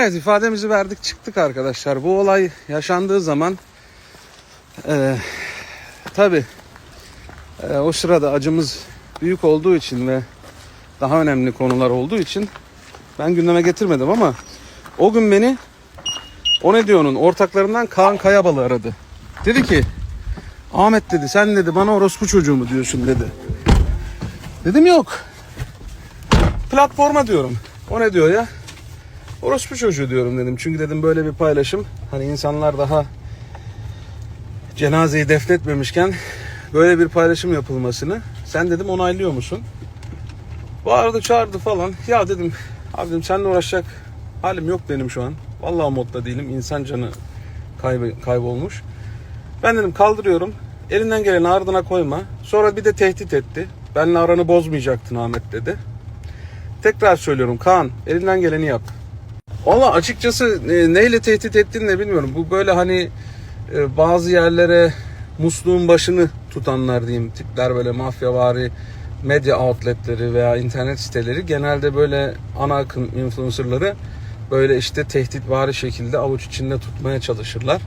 Evet ifademizi verdik çıktık arkadaşlar. Bu olay yaşandığı zaman e, tabi o sırada acımız büyük olduğu için ve daha önemli konular olduğu için ben gündeme getirmedim ama o gün beni o ne diyor'nun ortaklarından Kaan Kayabalı aradı. Dedi ki Ahmet dedi sen dedi bana orospu çocuğu mu diyorsun dedi. Dedim yok. Platforma diyorum. O ne diyor ya? Orospu çocuğu diyorum dedim. Çünkü dedim böyle bir paylaşım. Hani insanlar daha cenazeyi defnetmemişken böyle bir paylaşım yapılmasını sen dedim onaylıyor musun? Bağırdı çağırdı falan. Ya dedim abi dedim seninle uğraşacak halim yok benim şu an. Vallahi modda değilim. İnsan canı kaybı, kaybolmuş. Ben dedim kaldırıyorum. Elinden geleni ardına koyma. Sonra bir de tehdit etti. Benle aranı bozmayacaktın Ahmet dedi. Tekrar söylüyorum Kaan elinden geleni yap. Valla açıkçası e, neyle tehdit ettiğini de bilmiyorum. Bu böyle hani e, bazı yerlere musluğun başını tutanlar diyeyim. Tipler böyle mafyavari medya outletleri veya internet siteleri genelde böyle ana akım influencerları böyle işte tehditvari şekilde avuç içinde tutmaya çalışırlar.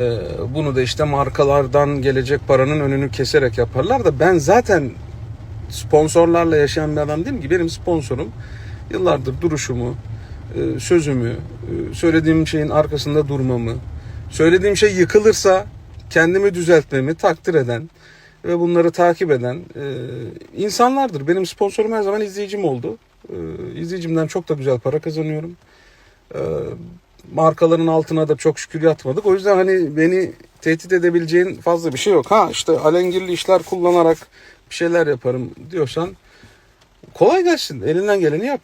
E, bunu da işte markalardan gelecek paranın önünü keserek yaparlar da ben zaten sponsorlarla yaşayan bir adam değilim ki benim sponsorum yıllardır duruşumu, sözümü, e, söylediğim şeyin arkasında durmamı, söylediğim şey yıkılırsa kendimi düzeltmemi takdir eden ve bunları takip eden e, insanlardır. Benim sponsorum her zaman izleyicim oldu. E, İzleyicimden çok da güzel para kazanıyorum. E, Markaların altına da çok şükür yatmadık. O yüzden hani beni tehdit edebileceğin fazla bir şey yok. Ha işte alengirli işler kullanarak bir şeyler yaparım diyorsan kolay gelsin. Elinden geleni yap.